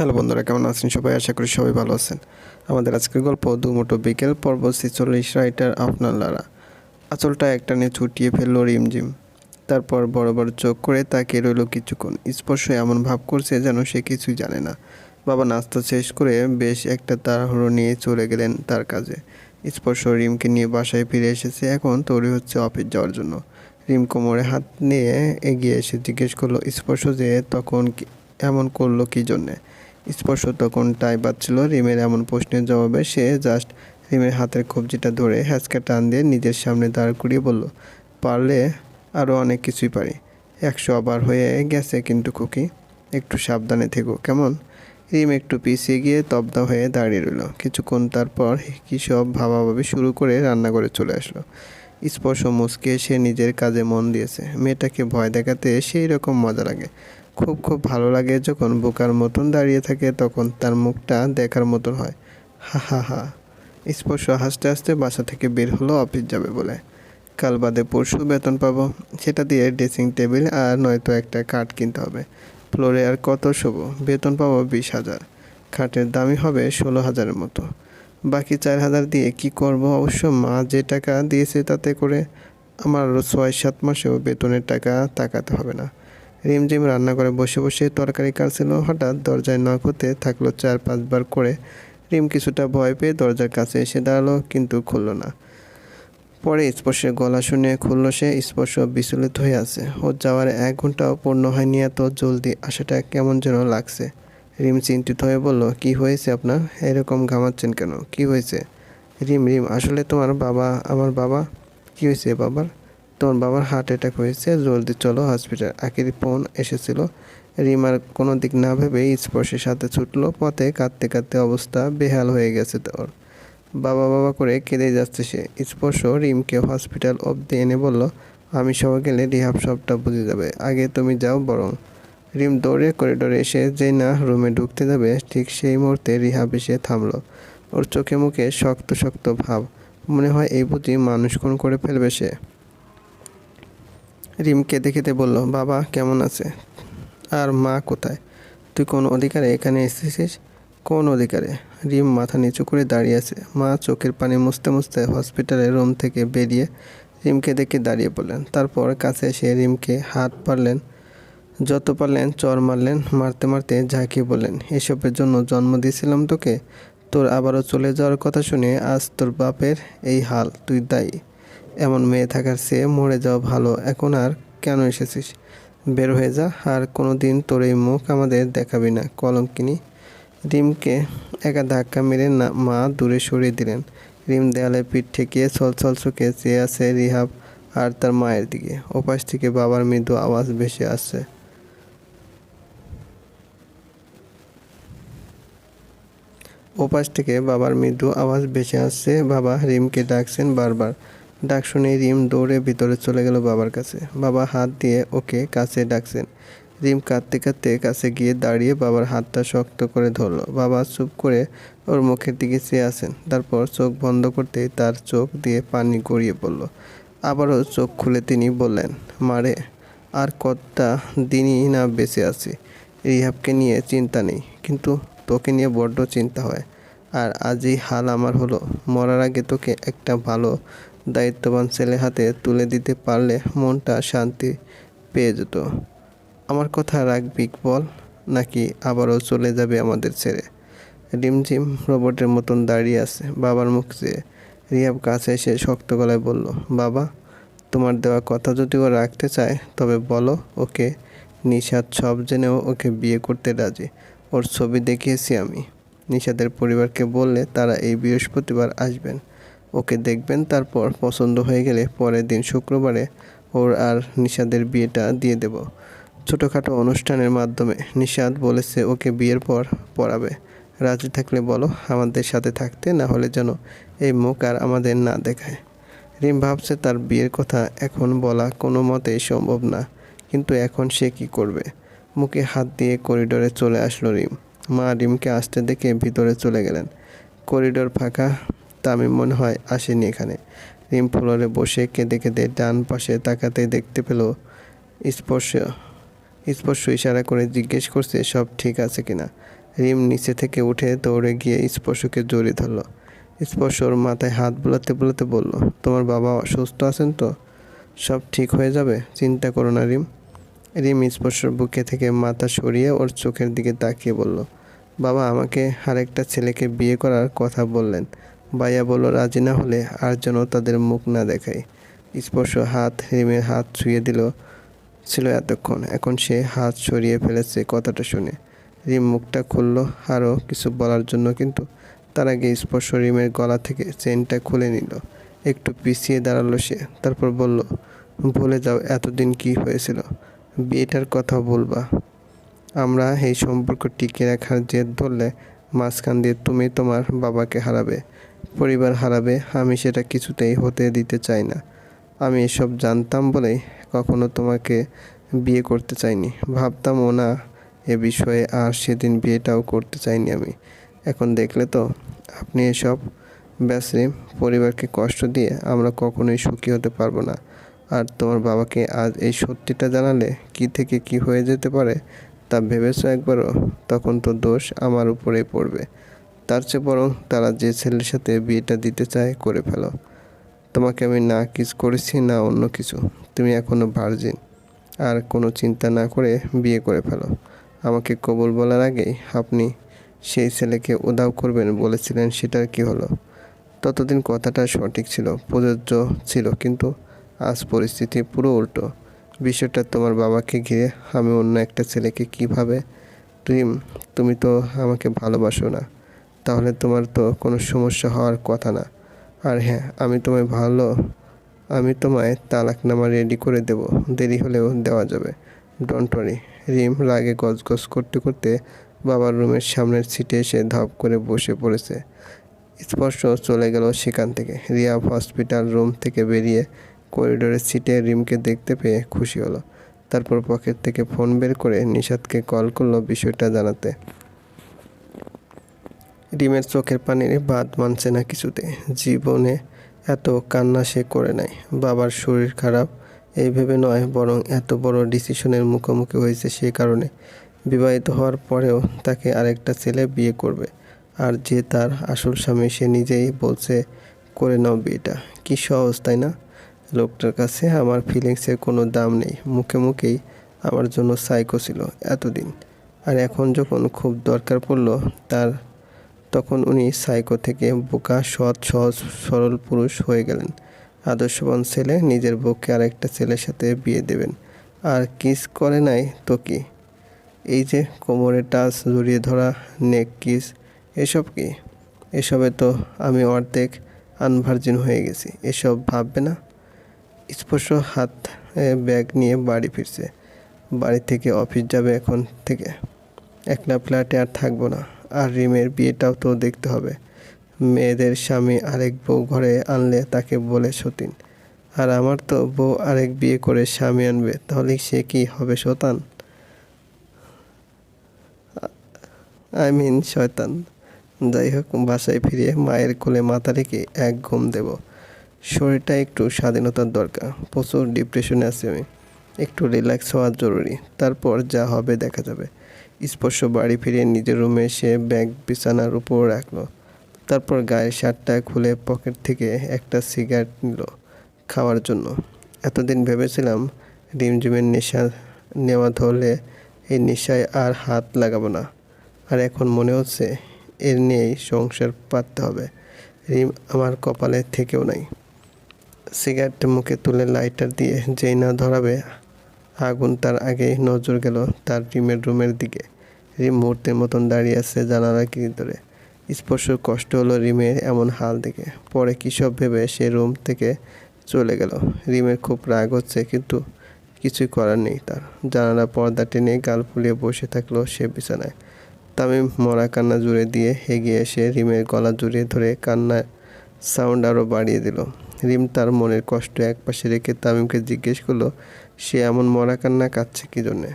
Hello বন্ধুরা, কেমন আছেন সবাই? আশা করি সবাই ভালো আছেন। আমাদের আজকের গল্প দুমুটো বিকেল পর্ব ছিচল্লিশ রাইটার আপনার লারা। আঁচলটা একটানে ছুটিয়ে ফেলল রিমঝিম। তারপর বড় বড় চোখ করে তাকিয়ে রইল কিছুক্ষণ। স্পর্শ এমন ভাব করছে যেন সে কিছুই জানে না। বাবা নাস্তা শেষ করে বেশ একটা তাড়াহুড়ো নিয়ে চলে গেলেন তার কাজে। স্পর্শ রিমকে নিয়ে বাসায় ফিরে এসেছে। এখন তৈরি হচ্ছে অফিস যাওয়ার জন্য। রিম কোমরে হাত নিয়ে এগিয়ে এসে জিজ্ঞেস করল, স্পর্শ যে তখন এমন করল কী জন্যে? স্পর্শ তখন টাই বাজছিল রিমের এমন প্রশ্নের জবাবে সে জাস্ট রিমের হাতের কবজিটা ধরে হ্যাঁচকা টান দিয়ে নিজের সামনে দাঁড় করিয়ে বলল, পারলে আরও অনেক কিছুই পারি। একশো আবার হয়ে গেছে কিন্তু খুকি, একটু সাবধানে থেকো, কেমন? রিম একটু পিছিয়ে গিয়ে তবদা হয়ে দাঁড়িয়ে রইল। কিছুক্ষণ তারপর কী সব ভাবাভাবি শুরু করে রান্নাঘরে চলে আসলো। স্পর্শ মুচকে সে নিজের কাজে মন দিয়েছে। মেয়েটাকে ভয় দেখাতে সেই রকম মজা লাগে। খুব খুব ভালো লাগে যখন বোকার মতন দাঁড়িয়ে থাকে, তখন তার মুখটা দেখার মতন হয়। হা হা হা। স্পর্শ হাসতে হাসতে বাসা থেকে বের হলো, অফিস যাবে বলে। কাল বাদে পরশু বেতন পাবো। সেটা দিয়ে ড্রেসিং টেবিল আর নয়তো একটা কাঠ কিনতে হবে। ফ্লোরে আর কত শোবো বেতন পাবো বিশ হাজার। খাটের দামই হবে ষোলো হাজারের মতো। বাকি চার হাজার দিয়ে কি করব? অবশ্য মা যে টাকা দিয়েছে তাতে করে আমার ছয় সাত মাসেও বেতনের টাকা তাকাতে হবে না। রিমঝিম রান্না করে বসে বসে তরকারি কাটছিল। হঠাৎ দরজায় নখ হতে থাকল চার, পাঁচবার করে। রিম কিছুটা ভয় পেয়ে দরজার কাছে এসে দাঁড়াল, কিন্তু খুললো না। পরে স্পর্শের গলা শুনে খুলল সে, স্পর্শ বিচলিত হয়ে আছে। ওর যাওয়ার এক ঘন্টাও পূর্ণ হয়নি এত জলদি। আসাটা কেমন যেন লাগছে। রিম চিন্তিত হয়ে বলল, কি হয়েছে আপনার? এরকম ঘামাচ্ছেন কেন? কি হয়েছে? রিম রিম, আসলে তোমার বাবা, আমার বাবা? কি হয়েছে বাবার? তোমার বাবার হার্ট অ্যাটাক হয়েছে, জলদি চলো হসপিটাল আখির ফোন এসেছিল। রিমার কোনো দিক না ভেবে স্পর্শের সাথে ছুটলো, পথে কাঁদতে কাঁদতে অবস্থা বেহাল হয়ে গেছে তোর। বাবা বাবা করে কেঁদে যাচ্ছে সে। স্পর্শ রিমকে হসপিটাল অবধি এনে বলল, আমি সবাই গেলে রিহাব সবটা বুঝে যাবে। আগে তুমি যাও বরং। রিম দৌড়ে করিডোরে এসে যেই না রুমে ঢুকতে যাবে, ঠিক সেই মুহূর্তে রিহাব এসে থামলো। ওর চোখে মুখে শক্ত শক্ত ভাব। মনে হয় এই বুঝি মানুষ খুন করে ফেলবে সে। রিম কেঁদে কেঁদে বলল, বাবা, কেমন আছে? আর মা কোথায়? তুই কোন অধিকারে এখানে এসেছিস? কোন অধিকারে? রিম মাথা নিচু করে দাঁড়িয়ে আছে। মা চোখের পানি মুছতে মুছতে হসপিটালের রুম থেকে বেরিয়ে রিমকে দেখে দাঁড়িয়ে পড়লেন। তারপর কাছে এসে রিমকে হাত পারলেন যত পারলেন চর মারলেন, মারতে মারতে ঝাঁকিয়ে বললেন এসবের জন্য জন্ম দিয়েছিলাম তোকে? তোর আবারও চলে যাওয়ার কথা শুনে আজ তোর বাপের এই হাল। তুই দায়ী। এমন মেয়ে থাকার চেয়ে মরে যাওয়া ভালো। এখন আর কেন এসেছিস? বের হয়ে যা, আর কোনো দিন তোর এই মুখ আমাদের দেখাবি না। কলঙ্কিনী রিমকে একা ধাক্কা মেরে না, মা দূরে সরিয়ে দিলেন। রিম দেয়ালে পিঠ ঠেকিয়ে ছলছল চোখে চেয়ে আছে রিহাব আর তার মায়ের দিকে। ওপাশ থেকে বাবার মৃদু আওয়াজ ভেসে আসছে। ওপাশ থেকে বাবার মৃদু আওয়াজ ভেসে আসছে। বাবা রিমকে ডাকছেন বারবার। ডাক শুনে রিম দৌড়ে ভিতরে চলে গেল বাবার কাছে। বাবা হাত দিয়ে ওকে কাছে ডাকছেন। রিম কাঁদতে কাঁদতে কাছে গিয়ে দাঁড়িয়ে বাবার হাতটা শক্ত করে ধরলো। বাবা চুপ করে ওর মুখের দিকে চেয়ে আসেন তারপর চোখ বন্ধ করতেই তার চোখ দিয়ে পানি গড়িয়ে পড়ল। আবারও চোখ খুলে তিনি বললেন মারে আর কতটা দিনই না বেঁচে আছি। রিহাবকে নিয়ে চিন্তা নেই, কিন্তু তোকে নিয়ে বড্ড চিন্তা হয়। আর আজই হাল আমার হলো। মরার আগে তোকে একটা ভালো দায়িত্ববান ছেলে হাতে তুলে দিতে পারলে মনটা শান্তি পেয়ে যেত। আমার কথা রাখবি, বল, নাকি আবারও চলে যাবে আমাদের ছেড়ে রিমঝিম রোবটের মতন দাঁড়িয়ে আছে। বাবার মুখ চেয়ে রিয়াব কাছে এসে শক্ত গলায় বলল, বাবা, তোমার দেওয়া কথা যদি ও রাখতে চায়, তবে বলো, ওকে নিশাদ সব জেনেও ওকে বিয়ে করতে রাজি। ওর ছবি দেখিয়েছি আমি। নিশাদের পরিবারকে বললে তারা এই বৃহস্পতিবার আসবেন। ওকে দেখবেন, তারপর পছন্দ হয়ে গেলে পরের দিন শুক্রবারে ওর আর নিশাদের বিয়েটা দিয়ে দেব। ছোটোখাটো অনুষ্ঠানের মাধ্যমে নিশাদ বলেছে ওকে বিয়ের পর পড়াবে। রাজি থাকলে বলো, আমাদের সাথে থাকতে না হলে যেন এই মুখ আর আমাদের না দেখায়। রিম ভাবছে তার বিয়ের কথা এখন বলা কোনো মতেই সম্ভব না, কিন্তু এখন সে কি করবে? মুখে হাত দিয়ে করিডোরে চলে আসলো রিম। মা রিমকে আসতে দেখে ভিতরে চলে গেলেন। করিডোর ফাঁকা তামিম মনে হয় আসেনি এখানে। রিম ফ্লোরে বসে কেঁদে কেঁদে ডান পাশে তাকাতে দেখতে পেল স্পর্শ স্পর্শ ইশারা করে জিজ্ঞেস করছে, সব ঠিক আছে কিনা? রিম নিচে থেকে উঠে দৌড়ে গিয়ে স্পর্শকে জড়িয়ে ধরলো। স্পর্শ ওর মাথায় হাত বোলাতে বোলাতে বলল, তোমার বাবা অসুস্থ আছেন তো? সব ঠিক হয়ে যাবে? চিন্তা করো না রিম। রিম স্পর্শর বুকে থেকে মাথা সরিয়ে ওর চোখের দিকে তাকিয়ে বলল, বাবা, আমাকে আরেকটা ছেলেকে বিয়ে করার কথা বললেন। ভাইয়া বলল, রাজি না হলে আর যেন তাদের মুখ না দেখায়। স্পর্শ হাত রিমের হাত ছুঁয়ে দিল ছিল এতক্ষণ। এখন সে হাত সরিয়ে ফেলেছে কথাটা শুনে। রিম মুখটা খুলল আরও কিছু বলার জন্য কিন্তু? তার আগে স্পর্শ রিমের গলা থেকে চেনটা খুলে নিল। একটু পিছিয়ে দাঁড়াল সে, তারপর বলল, ভুলে যাও, এতদিন কি হয়েছিল? বিয়েটার কথা বলবা। আমরা এই সম্পর্ক টিকিয়ে রাখার জেদ ধরলে মাঝখান দিয়ে তুমি তোমার বাবাকে হারাবে। পরিবার হারাবে, আমি সেটা কিছুতেই হতে দিতে চাই না। আমি এসব জানতাম বলেই কখনো তোমাকে বিয়ে করতে চাইনি। ভাবতাম ও না এ বিষয়ে আর সেদিন বিয়েটাও করতে চাইনি আমি। এখন দেখলে তো, আপনি এসব ব্যাসরে পরিবারকে কষ্ট দিয়ে আমরা কখনোই সুখী হতে পারব না। আর তোমার বাবাকে আজ এই সত্যিটা জানালে কি থেকে কি হয়ে যেতে পারে তা ভেবেছো একবারও? তখন তো দোষ আমার উপরেই পড়বে। তার চেয়ে বরং তারা যে ছেলের সাথে বিয়েটা দিতে চায় করে ফেলো। তোমাকে আমি না কিস করেছি, না অন্য কিছু। তুমি এখনও ভার্জিন আর কোনো চিন্তা না করে বিয়ে করে ফেলো। আমাকে কবুল বলার আগেই আপনি সেই ছেলেকে উদাও করবেন বলেছিলেন, সেটার কি হলো? ততদিন কথাটা সঠিক ছিল, প্রযোজ্য ছিল, কিন্তু আজ পরিস্থিতি পুরো উল্টো। বিষয়টা তোমার বাবাকে ঘিরে আমি অন্য একটা ছেলেকে কীভাবে? তুই, তুমি তো আমাকে ভালোবাসো না। তাহলে তোমার তো কোনো সমস্যা হওয়ার কথা না। আর হ্যাঁ আমি তোমায় ভালো, আমি তোমায় তালাকনামা রেডি করে দেব। দেরি হলেও দেওয়া যাবে। ডোন্ট ওয়ারি রিম রাগে গজগজ করতে করতে বাবার রুমের সামনের সিটে এসে ধপ করে বসে পড়েছে। স্পর্শ চলে গেল সেখান থেকে। রিয়া হসপিটাল রুম থেকে বেরিয়ে করিডোরের সিটে রিমকে দেখতে পেয়ে খুশি হলো। তারপর পকেট থেকে ফোন বের করে নিষাদকে কল করল বিষয়টা জানাতে। রিমের চোখের পানির বাদ মানছে না কিছুতে। জীবনে এত কান্না সে করে নাই। বাবার শরীর খারাপ, এই ভেবে নয় বরং এত বড় ডিসিশনের মুখোমুখি হয়েছে সে কারণে। বিবাহিত হওয়ার পরেও তাকে আরেকটা ছেলে বিয়ে করবে। আর যে তার আসল স্বামী, সে নিজেই বলছে, করে নাও বিয়েটা। কি সহজ, তাই না? লোকটার কাছে আমার ফিলিংসের কোনো দাম নেই। মুখে মুখেই আমার জন্য সাইকো ছিল এতদিন। আর এখন যখন খুব দরকার পড়ল, তার তখন উনি সাইকো থেকে বোকা, সৎ, সহজ, সরল পুরুষ হয়ে গেলেন। আদর্শবান ছেলে নিজের বউকে আরেকটা ছেলের সাথে বিয়ে দেবেন। আর কিস করে নাই তো কি? এই যে কোমরে টাচ, জড়িয়ে ধরা, নেক কিস, এসব কি? এসবে তো আমি অর্ধেক আনভার্জিন হয়ে গেছি, এসব ভাববে না? স্পর্শ হাত ব্যাগ নিয়ে বাড়ি ফিরছে। বাড়ি থেকে অফিস যাবে এখন থেকে। একলা ফ্ল্যাটে আর থাকব না। আর রিমের বিয়েটাও তো দেখতে হবে। মেয়েদের স্বামী আরেক বউ ঘরে আনলে তাকে বলে সতীন। আর আমার তো বউ আরেক বিয়ে করে স্বামী আনবে, তাহলে সে কি হবে শতান আই মিন শয়তান। যাই হোক, বাসায় ফিরে মায়ের কোলে মাথা রেখে এক ঘুম দেব। শরীরটা একটু স্বাধীনতার দরকার, প্রচুর ডিপ্রেশনে আছি আমি। একটু রিল্যাক্স হওয়া জরুরি, তারপর যা হবে দেখা যাবে। স্পর্শ বাড়ি ফিরে নিজের রুমে এসে ব্যাগ বিছানার উপর রাখল। তারপর গায়ের শার্টটা খুলে পকেট থেকে একটা সিগারেট নিল খাওয়ার জন্য। এতদিন ভেবেছিলাম রিমঝিমের নেশা নেওয়া ধরলে এই নেশায় আর হাত লাগাবো না। আর এখন মনে হচ্ছে এর নিয়েই সংসার পাততে হবে। রিম আমার কপালে থেকেও নাই। সিগারেটটা মুখে তুলে লাইটার দিয়ে যেই না ধরাবে আগুন তার আগেই নজর গেল তার রিমের রুমের দিকে। রিম মুহূর্তের মতন দাঁড়িয়ে আছে জানালার ধরে। স্পর্শ কষ্ট হলো রিমের এমন হাল দেখে। পরে কী সব ভেবে সে রুম থেকে চলে গেল। রিমের খুব রাগ হচ্ছে, কিন্তু কিছুই করার নেই তার। জানালা পর্দা টেনে গাল ফুলিয়ে বসে থাকল সে বিছানায়। তামিম মরা কান্না জুড়ে দিয়ে এগিয়ে এসে রিমের গলা জড়িয়ে ধরে কান্নার সাউন্ড আরও বাড়িয়ে দিল। রিম তার মনের কষ্ট একপাশে রেখে তামিমকে জিজ্ঞেস করল, সে এমন মরা কান্না কাঁদছে কী জন্যে?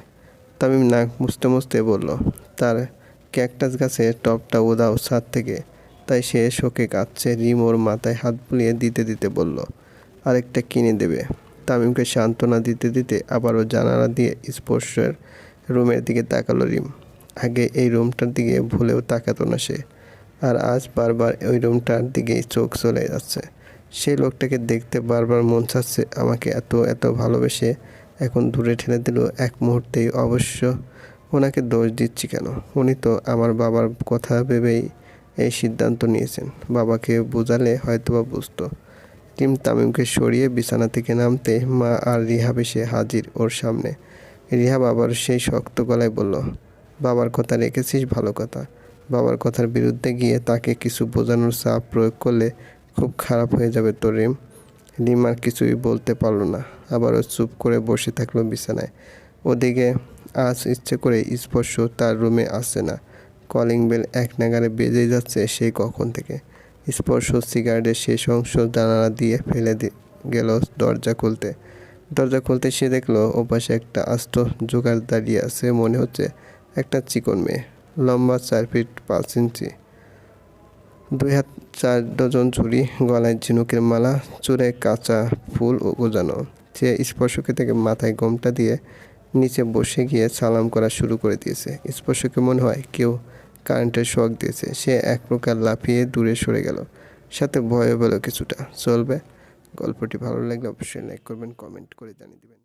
তামিম নাক মুছতে মুছতে বলল, তার ক্যাকটাস গাছে টপটা উদাও ছাদ থেকে। তাই সে শোকে কাঁদছে, রিম ওর মাথায় হাত বুলিয়ে দিতে দিতে বলল, আরেকটা কিনে দেবে। তামিমকে সান্ত্বনা দিতে দিতে আবারও জানালা দিয়ে স্পর্শের রুমের দিকে তাকালো রিম। আগে এই রুমটার দিকে ভুলেও তাকাতো না সে, আর আজ বারবার ওই রুমটার দিকেই চোখ চলে যাচ্ছে। সেই লোকটাকে দেখতে বারবার মন চাচ্ছে আমাকে এত এত ভালোবেসে। এখন দূরে ঠেলে দিল এক মুহূর্তেই। অবশ্য ওনাকে দোষ দিচ্ছি কেন? উনি তো আমার বাবার কথা ভেবেই এই সিদ্ধান্ত নিয়েছেন। বাবাকে বোঝালে হয়তোবা বুঝতো। টিম তামিমকে সরিয়ে বিছানা থেকে নামতে মা আর রিহাব এসে হাজির ওর সামনে। রিহাব আবার সেই শক্ত গলায় বলল, বাবার কথা রেখেছিস ভালো কথা। বাবার কথার বিরুদ্ধে গিয়ে তাকে কিছু বোঝানোর চাপ প্রয়োগ করলে খুব খারাপ হয়ে যাবে তো রিম। রিম আর কিছুই বলতে পারল না। আবারও চুপ করে বসে থাকল বিছানায়। ওদিকে আজ ইচ্ছে করে স্পর্শ তার রুমে আসছে না। কলিং বেল এক নাগারে বেজেই যাচ্ছে সেই কখন থেকে। স্পর্শ সিগারেটের শেষ অংশ জানালা দিয়ে ফেলে গেল দরজা খুলতে। দরজা খুলতে সে দেখল ওপাশে একটা আস্ত জোগাড় দাঁড়িয়ে আছে, মনে হচ্ছে একটা চিকন মেয়ে। লম্বা চার ফিট পাঁচ ইঞ্চি। দুই হাত চার ডজন চুড়ি গলায় ঝিনুকের মালা চূড়ে কাঁচা ফুল ও গোজানো। সে স্পর্শকে থেকে মাথায় গমটা দিয়ে নিচে বসে গিয়ে সালাম করা শুরু করে দিয়েছে। স্পর্শকে মনে হয় কেউ কারেন্টের শক দিয়েছে। সে এক প্রকার লাফিয়ে দূরে সরে গেল। সাথে ভয়ও পেল কিছুটা। চলবে। গল্পটি ভালো লাগলে অবশ্যই লাইক করবেন কমেন্ট করে জানিয়ে দেবেন।